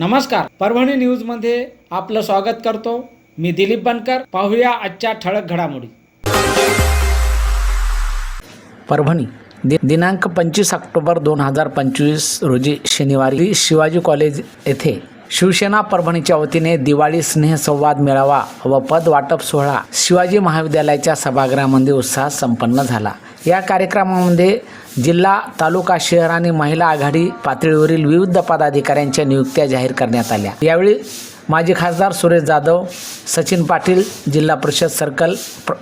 नमस्कार. परभणी न्यूजमध्ये आपलं स्वागत करतो. मी दिलीप बनकर. पाहूया आजच्या ठळक घडामोडी. परभणी दि दिनांक पंचवीस ऑक्टोबर दोन हजार पंचवीस रोजी शनिवारी शिवाजी कॉलेज येथे शिवसेना परभणीच्या वतीने दिवाळी स्नेहसंवाद मेळावा व पद वाटप सोहळा शिवाजी महाविद्यालयाच्या सभागृहामध्ये उत्साहात संपन्न झाला. या कार्यक्रमामध्ये जिल्हा तालुका शहर आणि महिला आघाडी पातळीवरील विविध पदाधिकाऱ्यांच्या नियुक्त्या जाहीर करण्यात आल्या. यावेळी माजी खासदार सुरेश जाधव सचिन पाटील जिल्हा परिषद सर्कल प्र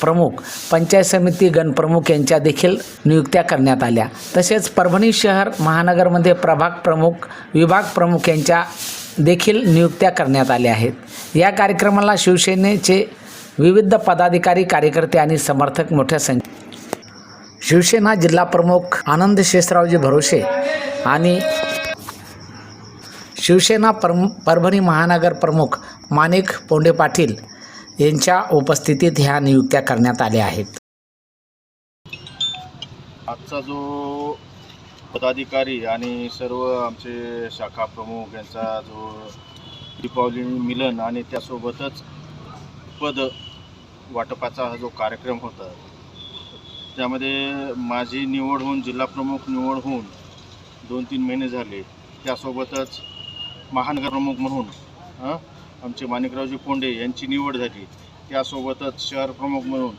प्रमुख पंचायत समिती गणप्रमुख यांच्या देखील नियुक्त्या करण्यात आल्या. तसेच परभणी शहर महानगरमध्ये प्रभाग प्रमुख विभाग प्रमुख यांच्या देखील नियुक्त्या करण्यात आल्या आहेत. या कार्यक्रमाला शिवसेनेचे विविध पदाधिकारी कार्यकर्ते आणि समर्थक मोठ्या संख्ये शिवसेना जिल्हा प्रमुख आनंद शेषरावजी भरोसे आणि शिवसेना परम परभणी महानगर प्रमुख माणिक पोंडे पाटील यांच्या उपस्थितीत ह्या नियुक्त्या करण्यात आल्या आहेत. आजचा जो पदाधिकारी आणि सर्व आमचे शाखा प्रमुख यांचा जो दीपावली मिलन आणि त्यासोबतच पद वाटपाचा हा जो कार्यक्रम होता त्यामध्ये माझी निवड होऊन जिल्हा प्रमुख निवड होऊन दोन तीन महिने झाले. त्यासोबतच महानगरप्रमुख म्हणून आमचे माणिकरावजी कोंडे यांची निवड झाली. त्यासोबतच शहर प्रमुख म्हणून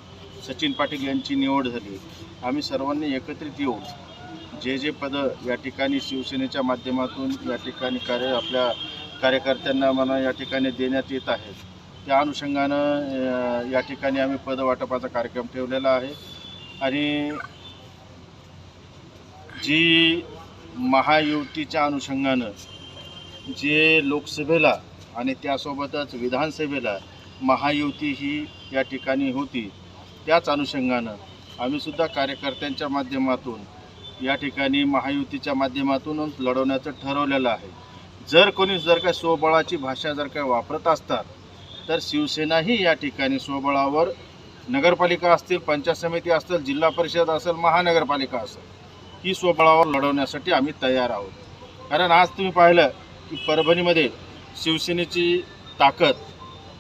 सचिन पाटील यांची निवड झाली. आम्ही सर्वांनी एकत्रित येऊन जे जे पदं या ठिकाणी शिवसेनेच्या माध्यमातून या ठिकाणी कार्य आपल्या कार्यकर्त्यांना मला या ठिकाणी देण्यात येत आहेत त्या अनुषंगानं या ठिकाणी आम्ही पद वाटपाचा कार्यक्रम ठेवलेला आहे. आणि जी महायुतीच्या अनुषंगानं जे लोकसभेला आणि त्यासोबतच विधानसभेला महायुती ही या ठिकाणी होती त्याच अनुषंगानं आम्हीसुद्धा कार्यकर्त्यांच्या माध्यमातून या ठिकाणी महायुतीच्या माध्यमातूनच लढवण्याचं ठरवलेलं आहे. जर कोणी जर काय स्वबळाची भाषा जर काय वापरत असतात तर शिवसेनाही या ठिकाणी स्वबळावर नगरपालिका असतील पंचायत समिती असतील जिल्हा परिषद असेल महानगरपालिका असेल ही स्वबळावर लढवण्यासाठी आम्ही तयार आहोत. कारण आज तुम्ही पाहिलं की परभणीमध्ये शिवसेनेची ताकद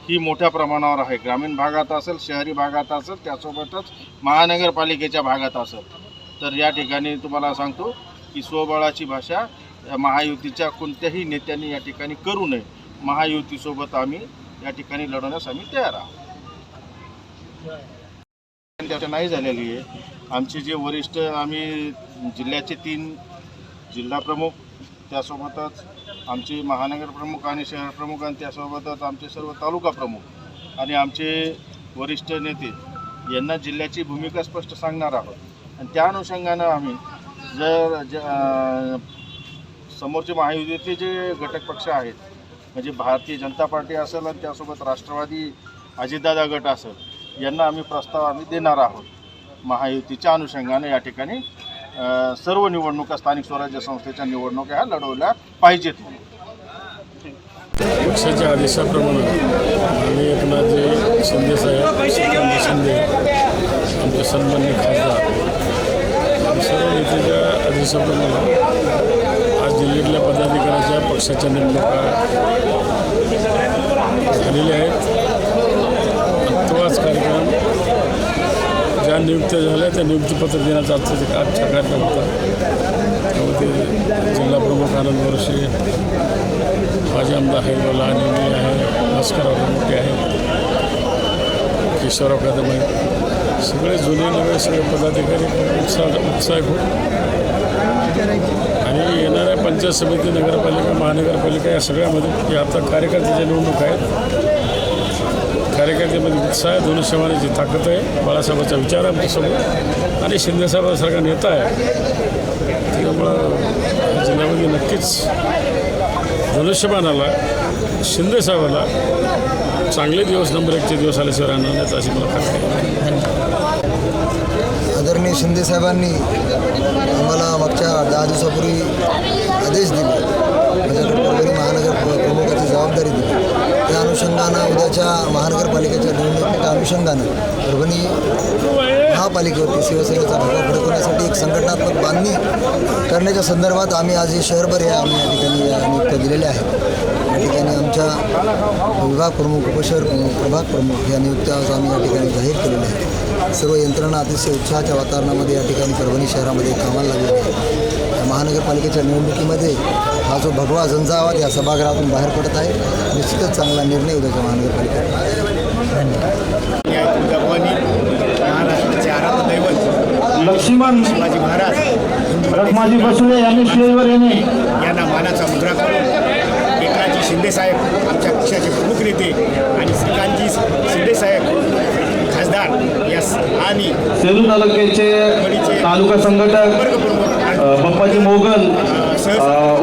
ही मोठ्या प्रमाणावर आहे. ग्रामीण भागात असेल शहरी भागात असेल त्यासोबतच महानगरपालिकेच्या भागात असेल. तर या ठिकाणी तुम्हाला सांगतो की स्वबळाची भाषा या महायुतीच्या कोणत्याही नेत्यांनी या ठिकाणी करू नये. महायुतीसोबत आम्ही या ठिकाणी लढवण्यास आम्ही तयार आहोत. त्याच्या नाही झालेली आहे. आमचे जे वरिष्ठ आम्ही जिल्ह्याचे तीन जिल्हाप्रमुख त्यासोबतच आमचे महानगर प्रमुख आणि शहर प्रमुख आणि त्यासोबतच आमचे सर्व तालुका प्रमुख आणि आमचे वरिष्ठ नेते यांना जिल्ह्याची भूमिका स्पष्ट सांगणार आहोत. आणि त्या अनुषंगानं आम्ही जर ज समोरचे महायुतीचे जे घटक पक्ष आहेत म्हणजे भारतीय जनता पार्टी असेल आणि त्यासोबत राष्ट्रवादी अजितदादा गट असेल यांना आम्ही प्रस्ताव आम्ही देणार आहोत. महायुतीच्या अनुषंगाने या ठिकाणी सर्व निवडणुका स्थानिक स्वराज्य संस्थेच्या निवडणुका ह्या लढवल्या पाहिजेत. पक्षाच्या आदेशाप्रमाणे आणि एकनाथजी शिंदेसाहेब श्रीकांत शिंदे आमचे सन्मान्य खासदार सर्व नेत्याच्या आदेशाप्रमाणे आज जिल्ह्यातल्या पदाधिकाऱ्याच्या पक्षाच्या नेमणुका झालेल्या आहेत आणि तो आज कार्यक्रम ज्या नियुक्त्या झाल्या त्या नियुक्तीपत्र देण्याचा आजचा आज कार्यक्रम होता. त्यामध्ये जिल्हा प्रमुख आनंद वर्षे माजी आमदार हैदुल्ला आणि मी आहे भास्करराव मोठे आहेत केशवराव कदम आहे. सगळे जुने नवे सगळे पदाधिकारी उत्साह उत्साह होत आणि येणाऱ्या पंचायत समिती नगरपालिका महानगरपालिका या सगळ्यामध्ये या आता कार्यकर्त्याच्या निवडणूक आहेत. कार्यकर्त्यामध्ये उत्साह आहे. धनुष्यमानाची ताकद आहे. बाळासाहेबांचा विचार आहे आमच्यासमोर आणि शिंदेसाहेबांसारखा नेता आहे. त्यामुळं जिल्ह्यामध्ये नक्कीच धनुष्यबाणाला शिंदेसाहेबाला चांगले दिवस नंबर एकचे दिवस आले सर आणण्यात अशी मला खात्री आदरणीय शिंदेसाहेबांनी आम्हाला मागच्या दहा दिवसापूर्वी आदेश दिले. माझ्याकडे महानगर प्रमुखाची जबाबदारी दिली. अनुषंगानं उद्याच्या महानगरपालिकेच्या निवडणुकीच्या अनुषंगानं परभणी महापालिकेवरती शिवसेनेचा भगवा फडकवण्यासाठी एक संघटनात्मक बांधणी करण्याच्या संदर्भात आम्ही आज हे शहरभर या आम्ही या ठिकाणी नियुक्त दिलेले दिलेल्या आहेत या ठिकाणी आमच्या विभाग प्रमुख उपशहर प्रमुख प्रभाग प्रमुख या नियुक्त्या आज आम्ही या ठिकाणी जाहीर केलेल्या आहेत. सर्व यंत्रणा अतिशय उत्साहाच्या वातावरणामध्ये या ठिकाणी परभणी शहरामध्ये कामाला लागलेल्या आहेत. महानगरपालिकेच्या निवडणुकीमध्ये हा जो भगवा झंझावात या सभागृहातून बाहेर पडत आहे निश्चितच चांगला निर्णय उद्याच्या महानगरपालिकेत. लक्ष्मण शिवाजी महाराज रखमाजी बसुले यांनी स्टेजवर येणे यांना मानाचा मुद्रा करून एकनाथजी शिंदेसाहेब आमच्या पक्षाचे प्रमुख नेते आणि श्रीकांतजी शिंदेसाहेब खासदार या स- आणि सेलू तालुक्याचे तालुका संघटक बप्पाजी मोगल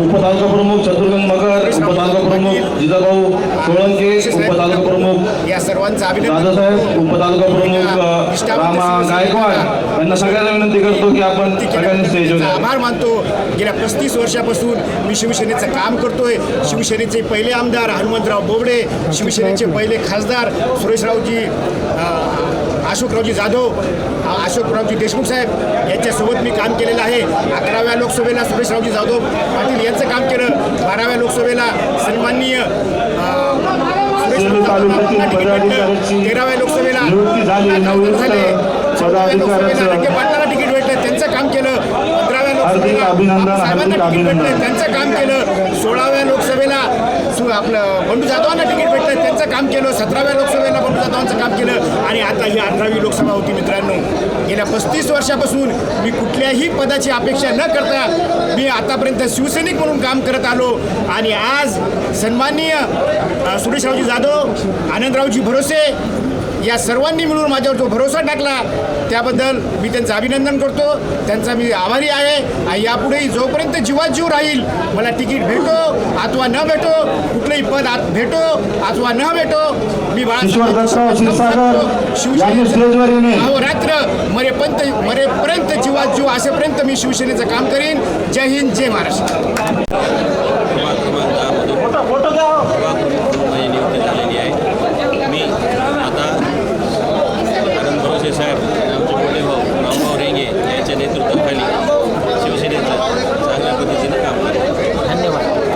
उपतालुका प्रमुख चतुर्गंग मगर उपतालुका प्रमुख जिजाभाऊ सोळंके उपतालुका प्रमुख या सर्वांचं अभिनंदन. दादासाहेब उपतालुका प्रमुख रामा गायकवाड यांना सगळ्यांना विनंती करतो की आपण सगळ्यांनी स्टेजवर. आभार मानतो. गेल्या पस्तीस वर्षापासून मी शिवसेनेचं काम करतोय. शिवसेनेचे पहिले आमदार हनुमंतराव बोबडे शिवसेनेचे पहिले खासदार सुरेशरावजी अशोकरावजी जाधव अशोकरावजी देशमुख साहेब यांच्यासोबत मी काम केलेलं आहे. अकराव्या लोकसभेला सुरेशरावजी जाधव पाटील यांचं काम केलं. बाराव्या लोकसभेला सन्माननीय सुरेश तेराव्या लोकसभेला झाली. पदाधिकाऱ्यांचं तिकीट भेटलं त्यांचं काम केलं. हार्दिक अभिनंदन, हार्दिक अभिनंदन. त्यांचं काम केलं. सोळाव्या लोकसभेला आपलं बंडू जाधवांना तिकीट भेटलं त्यांचं काम केलं. सतराव्या लोकसभेला बंडू जाधवांचं काम केलं. आणि आता ही अठरावी लोकसभा होती मित्रांनो. गेल्या पस्तीस वर्षापासून मी कुठल्याही पदाची अपेक्षा न करता मी आतापर्यंत शिवसैनिक म्हणून काम करत आलो. आणि आज सन्माननीय सुरेशरावजी जाधव आनंदरावजी भरोसे या सर्वांनी मिळून माझ्यावर जो भरोसा टाकला त्याबद्दल मी त्यांचं अभिनंदन करतो. त्यांचा मी आभारी आहे. आणि यापुढेही जोपर्यंत जीवात जीव राहील मला तिकीट भेटो अथवा न भेटो कुठलंही पद आत भेटो अथवा न भेटो मी रात्र मरेपर्यंत मरेपर्यंत जीवात जीव असेपर्यंत मी शिवसेनेचं काम करीन. जय हिंद जय महाराष्ट्र माझी नियुक्ती झालेली आहे मी आता आनंद भरोसे साहेब आमचे मोठे भाऊ रामभाऊ रेंगे यांच्या नेतृत्वाखाली शिवसेनेचं चांगल्या पद्धतीनं काम करतो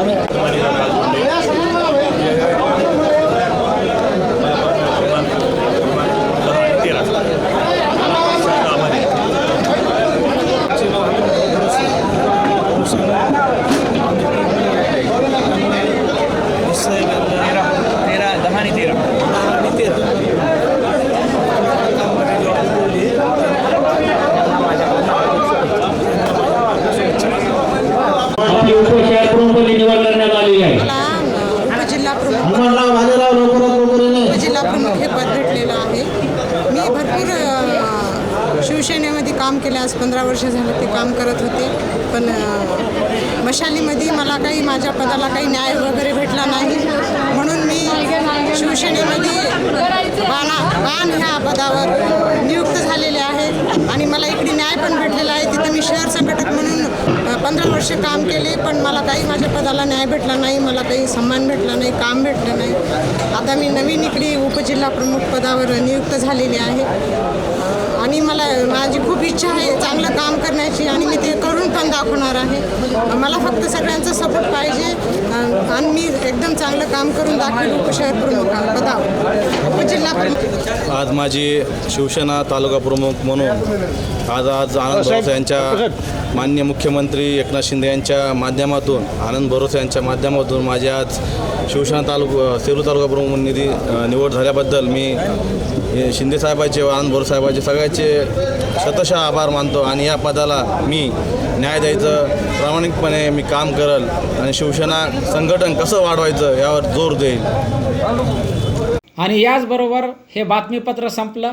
आपली उपशहर प्रमुख निवड करण्यात आलेली आहे मला उपजिल्हा प्रमुख हनुमानराव भालेराव लवकरात लवकर येणे उपजिल्हा प्रमुख हे पद भेटलेलं आहे मी भरपूर अ, शिवसेनेमध्ये आज पंधरा वर्ष झालं ते काम करत होते. पण मशालीमध्ये मला काही माझ्या पदाला काही न्याय वगैरे भेटला नाही. म्हणून मी शिवसेनेमध्ये बाणा बाण ह्या पदावर नियुक्त झालेले आहे. आणि मला इकडे न्याय पण भेटलेला आहे तिथं मी शहर संघटक म्हणून पंधरा वर्ष काम केले पण मला काही माझ्या पदाला न्याय भेटला नाही मला काही सन्मान भेटला नाही काम भेटलं नाही. आता मी नवीन इकडे उपजिल्हा प्रमुख पदावर नियुक्त झालेले आहे. आणि मला माझी खूप इच्छा आहे चांगलं काम करण्याची आणि मी ते करून पण दाखवणार आहे. मला फक्त सगळ्यांचा सपोर्ट पाहिजे आणि मी एकदम चांगलं काम करून दाखवेल उपशहर प्रमुख पदावर उपजिल्हा प्रमुख. आज माझी शिवसेना तालुका प्रमुख म्हणून आज आज आनंद यांच्या मान्य मुख्यमंत्री एकनाथ शिंदे यांच्या माध्यमातून आनंद भरोसे यांच्या माध्यमातून माझी आज शिवसेना तालुका सेलू तालुका प्रमुख म्हणून निधी निवड झाल्याबद्दल मी शिंदेसाहेबाचे शिंदे साहेबाचे व आनंद भरोसे साहेबाचे सगळ्याचे शतशः आभार मानतो आणि या पदाला मी न्याय द्यायचं प्रामाणिकपणे मी काम करल आणि शिवसेना संघटन कसं वाढवायचं यावर जोर देईल. आणि याचबरोबर हे बातमीपत्र संपलं.